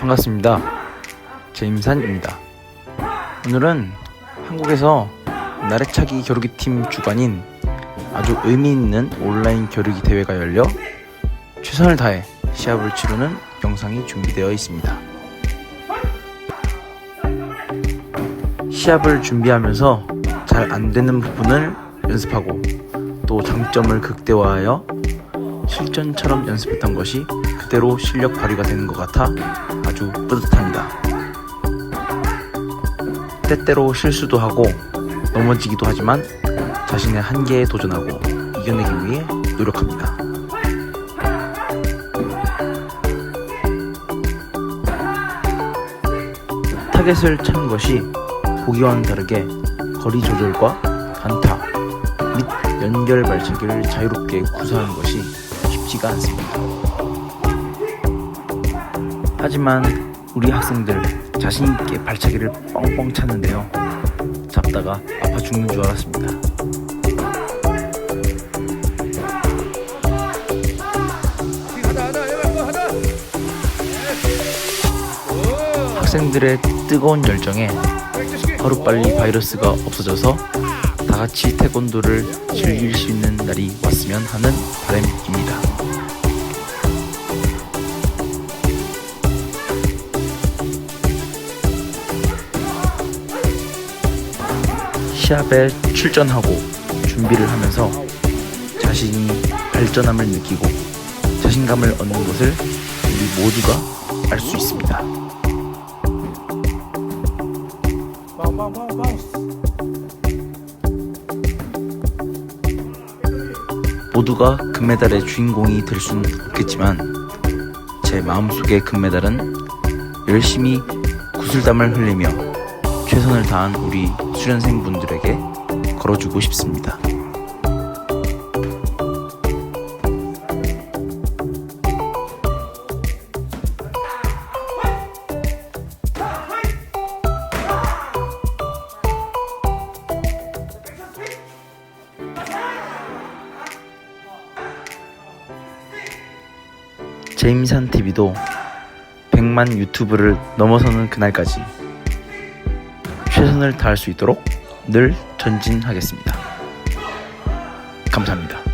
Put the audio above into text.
반갑습니다. 제임산입니다. 오늘은 한국에서 나래차기 겨루기 팀 주관인 아주 의미 있는 온라인 겨루기 대회가 열려 최선을 다해 시합을 치르는 영상이 준비되어 있습니다. 시합을 준비하면서 잘 안 되는 부분을 연습하고 또 장점을 극대화하여 실전처럼 연습했던 것이 그대로 실력 발휘가 되는 것 같아 아주 뿌듯합니다. 때때로 실수도 하고 넘어지기도 하지만 자신의 한계에 도전하고 이겨내기 위해 노력합니다. 타겟을 찾는 것이 보기와는 다르게 거리 조절과 단타 및 연결 발차기를 자유롭게 구사하는 것이 쉽지가 않습니다. 하지만 우리 학생들 자신있게 발차기를 뻥뻥 차는데요. 잡다가 아파 죽는 줄 알았습니다. 학생들의 뜨거운 열정에 하루빨리 바이러스가 없어져서 다 같이 태권도를 즐길 수 있는 날이 왔으면 하는 바람입니다. 시합에 출전하고 준비를 하면서 자신이 발전함을 느끼고 자신감을 얻는 것을 우리 모두가 알 수 있습니다. 모두가 금메달의 주인공이 될 수는 없겠지만 제 마음속의 금메달은 열심히 구슬땀을 흘리며 최선을 다한 우리 수련생분들에게 걸어주고 싶습니다. 제임산 TV도 100만 유튜브를 넘어서는 그날까지 최선을 다할 수 있도록 늘 전진하겠습니다. 감사합니다.